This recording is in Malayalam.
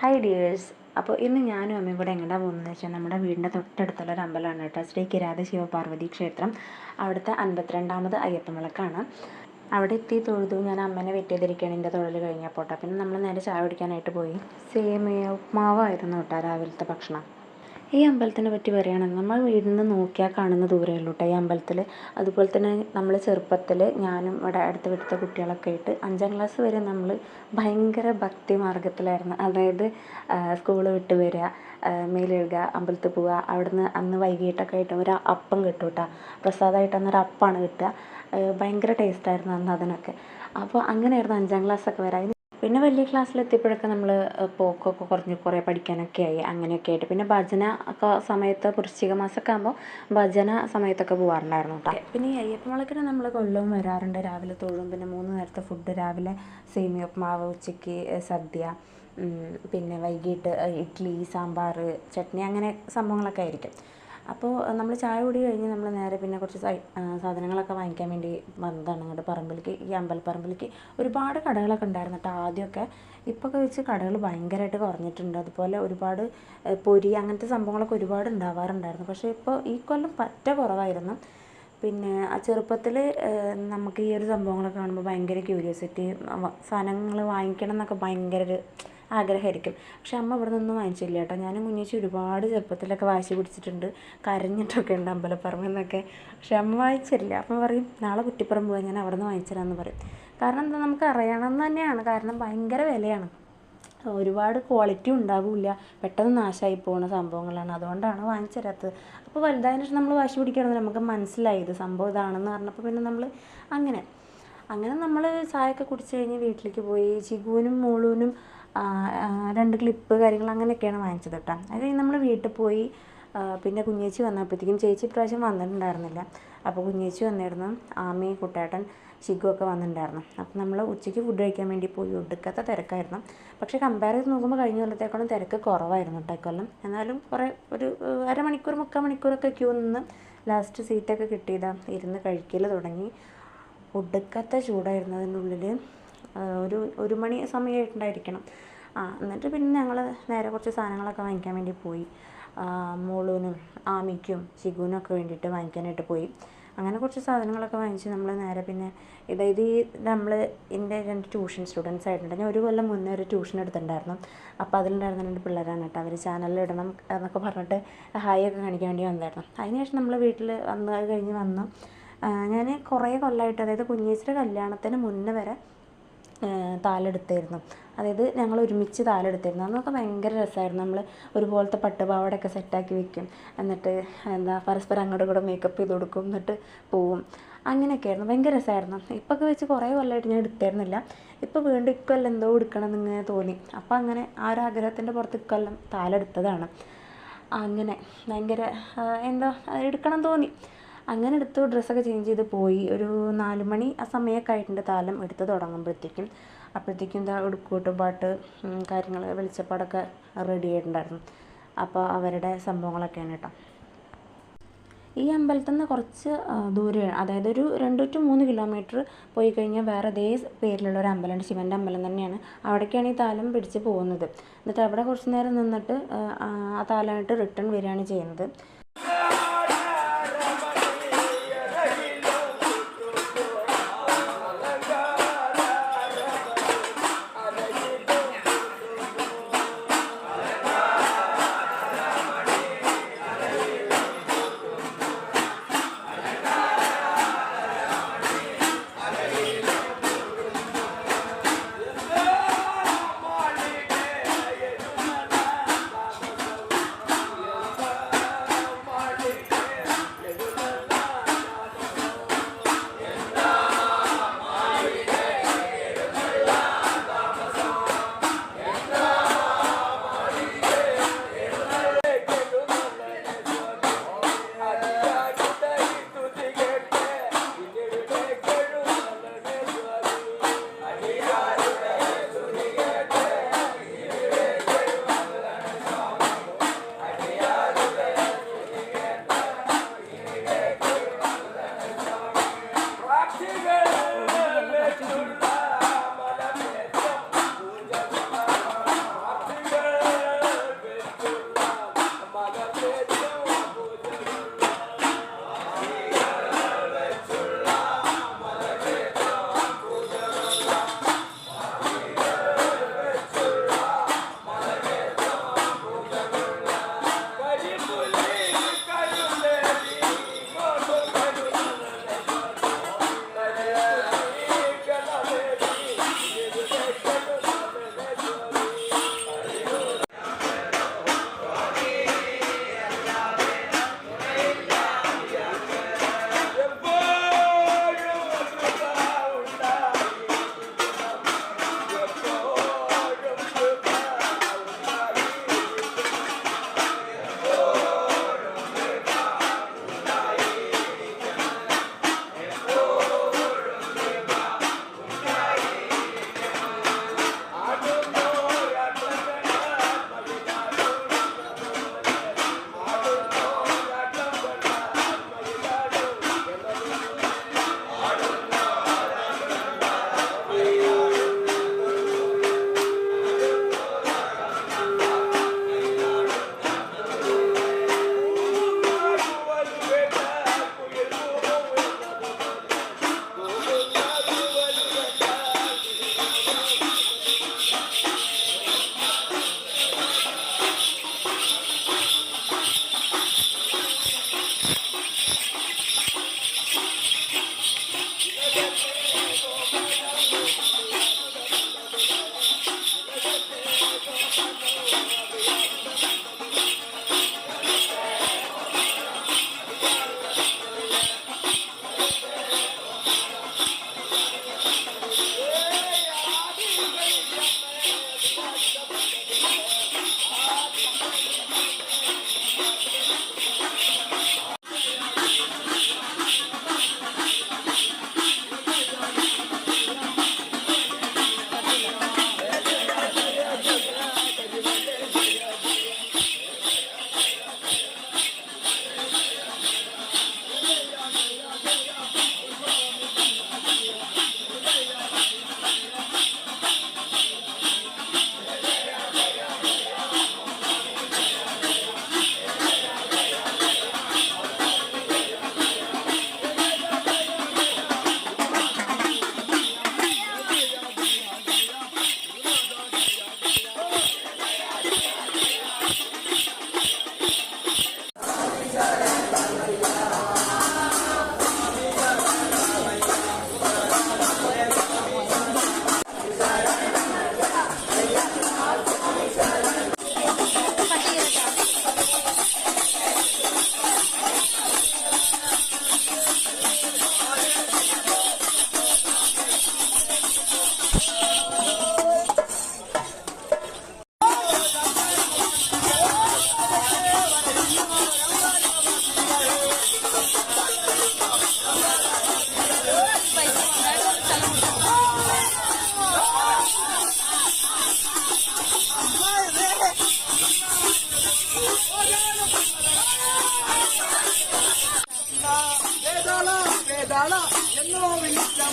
ഹായ് ഡിയേഴ്സ് അപ്പോൾ ഇന്ന് ഞാനും അമ്മയും കൂടെ എങ്ങോട്ടാണ് പോകുന്നതെന്ന് വെച്ചാൽ നമ്മുടെ വീടിന്റെ തൊട്ടടുത്തുള്ള ഒരു അമ്പലമാണ് കേട്ടോ. ശ്രീ കിരാത ശിവപാർവതി ക്ഷേത്രം. അവിടുത്തെ അൻപത്തിരണ്ടാമത് അയ്യപ്പ വിളക്കാണ്. അവിടെ എത്തി തൊഴുതു ഞാൻ അമ്മേനെ വെട്ടിയതിരിക്കുകയാണ്. എന്റെ തൊഴിൽ കഴിഞ്ഞപ്പോൾ പിന്നെ നമ്മൾ നേരെ ചായ കുടിക്കാനായിട്ട് പോയി. സേമിയ ഉപ്മാവായിരുന്നു കേട്ടോ രാവിലത്തെ ഭക്ഷണം. ഈ അമ്പലത്തിനെ പറ്റി പറയുകയാണെങ്കിൽ നമ്മൾ വീട്ടിൽ നിന്ന് നോക്കിയാൽ കാണുന്ന ദൂരമേ ഉള്ളൂ കേട്ടോ. ഈ അമ്പലത്തിൽ അതുപോലെ തന്നെ നമ്മൾ ചെറുപ്പത്തിൽ ഞാനും ഇവിടെ അടുത്ത വീട്ടിലത്തെ കുട്ടികളൊക്കെ ആയിട്ട് അഞ്ചാം ക്ലാസ് വരെ നമ്മൾ ഭയങ്കര ഭക്തി മാർഗത്തിലായിരുന്നു അതായത് സ്കൂൾ വിട്ട് വരിക മേലെഴുക അമ്പലത്തിൽ പോവുക അവിടുന്ന് അന്ന് വൈകിട്ടൊക്കെ ആയിട്ട് ഒരു അപ്പം കിട്ടും കേട്ടോ. പ്രസാദമായിട്ട് അന്നൊരു അപ്പമാണ് കിട്ടുക. ഭയങ്കര ടേസ്റ്റായിരുന്നു അന്ന് അതിനൊക്കെ. അപ്പോൾ അങ്ങനെയായിരുന്നു അഞ്ചാം ക്ലാസ്സൊക്കെ വരെ. പിന്നെ വലിയ ക്ലാസ്സിലെത്തിയപ്പോഴൊക്കെ നമ്മൾ പോക്കൊക്കെ കുറഞ്ഞ്. കുറേ പഠിക്കാനൊക്കെ ആയി. അങ്ങനെയൊക്കെ ആയിട്ട്. പിന്നെ ഭജന ഒക്കെ സമയത്ത് വൃശ്ചിക മാസമൊക്കെ ആകുമ്പോൾ ഭജന സമയത്തൊക്കെ പോകാറുണ്ടായിരുന്നു കേട്ടോ. പിന്നെ ഈ അയ്യപ്പ വിളക്കിന് നമ്മൾ കൊല്ലവും വരാറുണ്ട്. രാവിലെ തൊഴും. പിന്നെ മൂന്ന് നേരത്തെ ഫുഡ്. രാവിലെ സേമിയ ഉപ്മാവ് ഉച്ചയ്ക്ക് സദ്യ പിന്നെ വൈകിട്ട് ഇഡ്ഡലി സാമ്പാർ ചട്നി അങ്ങനെ സംഭവങ്ങളൊക്കെ ആയിരിക്കും. അപ്പോൾ നമ്മൾ ചായ കുടി കഴിഞ്ഞ് നമ്മൾ നേരെ പിന്നെ കുറച്ച് സാധനങ്ങളൊക്കെ വാങ്ങിക്കാൻ വേണ്ടി വന്നതാണ് അങ്ങോട്ട് പറമ്പിലേക്ക്. ഈ അമ്പലപ്പറമ്പിലേക്ക് ഒരുപാട് കടകളൊക്കെ ഉണ്ടായിരുന്നു കേട്ടോ ആദ്യമൊക്കെ. ഇപ്പോഴൊക്കെ വെച്ച് കടകൾ ഭയങ്കരമായിട്ട് കുറഞ്ഞിട്ടുണ്ട്. അതുപോലെ ഒരുപാട് പൊരി അങ്ങനത്തെ സംഭവങ്ങളൊക്കെ ഒരുപാട് ഉണ്ടാവാറുണ്ടായിരുന്നു. പക്ഷേ ഇപ്പോൾ ഈ കൊല്ലം പറ്റ കുറവായിരുന്നു. പിന്നെ ആ ചെറുപ്പത്തിൽ നമുക്ക് ഈ ഒരു സംഭവങ്ങളൊക്കെ കാണുമ്പോൾ ഭയങ്കര ക്യൂരിയോസിറ്റി സാധനങ്ങൾ വാങ്ങിക്കണം എന്നൊക്കെ ഭയങ്കര ഒരു ആഗ്രഹമായിരിക്കും. പക്ഷെ അമ്മ ഇവിടെ നിന്നൊന്നും വാങ്ങിച്ചില്ല കേട്ടോ. ഞാനും കുഞ്ഞേച്ചി ഒരുപാട് ചെറുപ്പത്തിലൊക്കെ വാശി പിടിച്ചിട്ടുണ്ട്. കരഞ്ഞിട്ടൊക്കെ ഉണ്ട് അമ്പലപ്പറമ്പിൽ നിന്നൊക്കെ. പക്ഷെ അമ്മ വാങ്ങിച്ചില്ല. അമ്മ പറയും നാളെ കുറ്റിപ്പുറം പോകാൻ ഞാൻ അവിടെ നിന്ന് വാങ്ങിച്ചിരാന്ന് പറയും. കാരണം എന്താ നമുക്ക് അറിയണം തന്നെയാണ്. കാരണം ഭയങ്കര വിലയാണ്. ഒരുപാട് ക്വാളിറ്റി ഉണ്ടാവില്ല. പെട്ടെന്ന് നാശമായി പോകുന്ന സംഭവങ്ങളാണ്. അതുകൊണ്ടാണ് വാങ്ങിച്ചു തരാത്തത് അപ്പോൾ വലുതായതിനു ശേഷം നമ്മൾ വാശി പിടിക്കുകയാണെങ്കിൽ നമുക്ക് മനസ്സിലായി. ഇത് സംഭവം ഇതാണെന്ന് പറഞ്ഞപ്പോൾ പിന്നെ നമ്മൾ അങ്ങനെ. അങ്ങനെ നമ്മൾ ചായയൊക്കെ കുടിച്ച് കഴിഞ്ഞ് വീട്ടിലേക്ക് പോയി. ചിഗുവിനും മോളൂനും രണ്ട് ക്ലിപ്പ് കാര്യങ്ങൾ അങ്ങനെയൊക്കെയാണ് വാങ്ങിച്ചത് കേട്ടോ. അത് കഴിഞ്ഞ് നമ്മൾ വീട്ടിൽ പോയി പിന്നെ കുഞ്ഞേച്ചി വന്നപ്പോഴത്തേക്കും ചേച്ചി ഇപ്രാവശ്യം വന്നിട്ടുണ്ടായിരുന്നില്ല. അപ്പോൾ കുഞ്ഞേച്ചി വന്നിരുന്നു ആമി കുട്ടേട്ടൻ ഷിഗു ഒക്കെ വന്നിട്ടുണ്ടായിരുന്നു. അപ്പോൾ നമ്മൾ ഉച്ചയ്ക്ക് ഫുഡ് കഴിക്കാൻ വേണ്ടി പോയി ഒടുക്കത്തെ തിരക്കായിരുന്നു. പക്ഷേ കമ്പയർ ചെയ്ത് നോക്കുമ്പോൾ കഴിഞ്ഞ കൊല്ലത്തേക്കാളും തിരക്ക് കുറവായിരുന്നു കേട്ടോ കൊല്ലം എന്നാലും കുറേ ഒരു അരമണിക്കൂർ മുക്കാൽ മണിക്കൂറൊക്കെ ക്യൂ നിന്ന് ലാസ്റ്റ് സീറ്റൊക്കെ കിട്ടിയതാണ് ഇരുന്ന് കഴിക്കൽ തുടങ്ങി. ഒടുക്കത്തെ ചൂടായിരുന്നു അതിന്റെ ഉള്ളിൽ ഒരു ഒരു മണി സമയമായിട്ടുണ്ടായിരിക്കണം. ആ എന്നിട്ട് പിന്നെ ഞങ്ങൾ നേരെ കുറച്ച് സാധനങ്ങളൊക്കെ വാങ്ങിക്കാൻ വേണ്ടി പോയി. മോളൂനും ആമിക്കും ഷിഗുവിനും ഒക്കെ വേണ്ടിയിട്ട് വാങ്ങിക്കാനായിട്ട് പോയി. അങ്ങനെ കുറച്ച് സാധനങ്ങളൊക്കെ വാങ്ങിച്ച് നമ്മൾ നേരെ പിന്നെ ഇതായത് ഈ നമ്മൾ എന്റെ രണ്ട് ട്യൂഷൻ സ്റ്റുഡൻസ് ആയിട്ടുണ്ട്. ഞാൻ ഒരു കൊല്ലം മുന്നേ ഒരു ട്യൂഷൻ എടുത്തിട്ടുണ്ടായിരുന്നു. അപ്പോൾ അതിലുണ്ടായിരുന്ന രണ്ട് പിള്ളേരാണ് കേട്ടോ. അവർ ചാനലിൽ ഇടണം എന്നൊക്കെ പറഞ്ഞിട്ട് ഹായ് ഒക്കെ കാണിക്കാൻ വേണ്ടി വന്നായിരുന്നു. അതിനുശേഷം നമ്മൾ വീട്ടിൽ വന്ന് കഴിഞ്ഞ് വന്നു. ഞാൻ കുറേ കൊല്ലമായിട്ട് അതായത് കുഞ്ഞേച്ചിയുടെ കല്യാണത്തിന് മുന്നേ വരെ താലെടുത്തായിരുന്നു. അതായത് ഞങ്ങൾ ഒരുമിച്ച് താലെടുത്തായിരുന്നു. അന്നൊക്കെ ഭയങ്കര രസമായിരുന്നു. നമ്മൾ ഒരുപോലത്തെ പട്ടുപാവാടയൊക്കെ സെറ്റാക്കി വെക്കും. എന്നിട്ട് എന്താ പരസ്പരം അങ്ങോട്ടും കൂടെ മേക്കപ്പ് ചെയ്ത് കൊടുക്കും. എന്നിട്ട് പോവും. അങ്ങനെയൊക്കെ ആയിരുന്നു ഭയങ്കര രസമായിരുന്നു. ഇപ്പൊക്കെ വെച്ച് കുറേ കൊല്ലമായിട്ട് ഞാൻ എടുത്തായിരുന്നില്ല. ഇപ്പോൾ വീണ്ടും ഇക്കൊല്ലം എന്തോ എടുക്കണം എന്നിങ്ങനെ തോന്നി. അപ്പോൾ അങ്ങനെ ആ ഒരു ആഗ്രഹത്തിന്റെ പുറത്ത് ഇക്കൊല്ലം താലെടുത്തതാണ്. അങ്ങനെ ഭയങ്കര എന്തോ എടുക്കണം തോന്നി. അങ്ങനെ എടുത്തു ഡ്രസ്സൊക്കെ ചേഞ്ച് ചെയ്ത് പോയി. ഒരു നാല് മണി ആ സമയമൊക്കെ ആയിട്ടുണ്ട് താലം എടുത്ത് തുടങ്ങുമ്പോഴത്തേക്കും. അപ്പോഴത്തേക്കും എന്താ ഉടുക്കൂട്ട് പാട്ട് കാര്യങ്ങൾ വെളിച്ചപ്പാടൊക്കെ റെഡി ആയിട്ടുണ്ടായിരുന്നു. അപ്പോൾ അവരുടെ സംഭവങ്ങളൊക്കെയാണ് കേട്ടോ. ഈ അമ്പലത്തിൽ നിന്ന് കുറച്ച് ദൂരെ അതായത് ഒരു രണ്ട് ടു മൂന്ന് കിലോമീറ്റർ പോയി കഴിഞ്ഞാൽ വേറെ അതേ പേരിലുള്ള ഒരു അമ്പലമുണ്ട്. ശിവന്റെ അമ്പലം തന്നെയാണ്. അവിടേക്കാണ് ഈ താലം പിടിച്ച് പോകുന്നത്. എന്നിട്ട് അവിടെ കുറച്ച് നേരം നിന്നിട്ട് ആ താലമായിട്ട് റിട്ടേൺ വരികയാണ് ചെയ്യുന്നത്. 我只说。